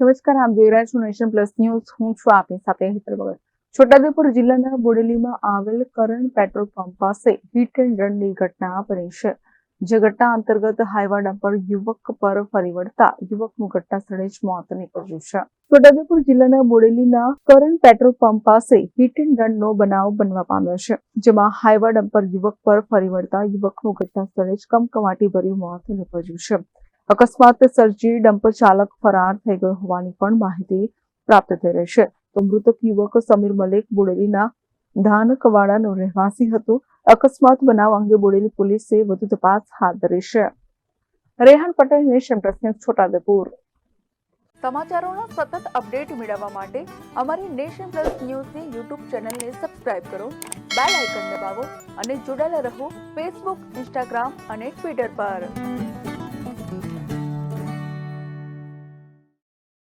નમસ્કાર, આપ જોઈ રહ્યા છો નેશન પ્લસ ન્યૂઝ. હું છું આપની સાથે હેતલ ભગત. છોટાઉદેપુર જિલ્લાના બોડેલીમાં આવેલ કરણ પેટ્રોલ પંપ પાસે હિટ એન્ડ રનની ઘટના બની છે. જે ઘટના અંતર્ગત હાઈવા ડમ્પર યુવક પર ફરી વળતા યુવકનું ઘટના સ્થળે જ મોત નીપજ્યું છે. છોટાઉદેપુર જિલ્લાના બોડેલીના કરણ પેટ્રોલ પંપ પાસે હિટ એન્ડ રનનો બનાવ બનવા પામ્યો છે. જેમાં હાઈવા ડમ્પર યુવક પર ફરી વળતા યુવકનું ઘટના સ્થળે જ કમકમાટી ભર્યું મોત નીપજ્યું છે. અકસ્માત સર્જી ડમ્પર ચાલક ફરાર થઈ ગયો હોવાની પણ માહિતી પ્રાપ્ત થઈ રહી છે. તો મૃતક યુવક સમીર મલેક બોડેલીના ધાનકવાડાનો રહેવાસી હતો. અકસ્માત બનાવ અંગે બોડેલી પોલીસે વધુ તપાસ હાથ ધરી છે. Rehan Patel, nation press Chhota Udepur. સમાચારોના સતત અપડેટ મેળવવા માટે અમારી નેશન પ્લસ ન્યૂઝની યુટ્યુબ ચેનલને સબસ્ક્રાઇબ કરો, બેલ આઇકન દબાવો અને જોડાયેલા રહો ફેસબુક, ઇન્સ્ટાગ્રામ અને ટ્વિટર પર.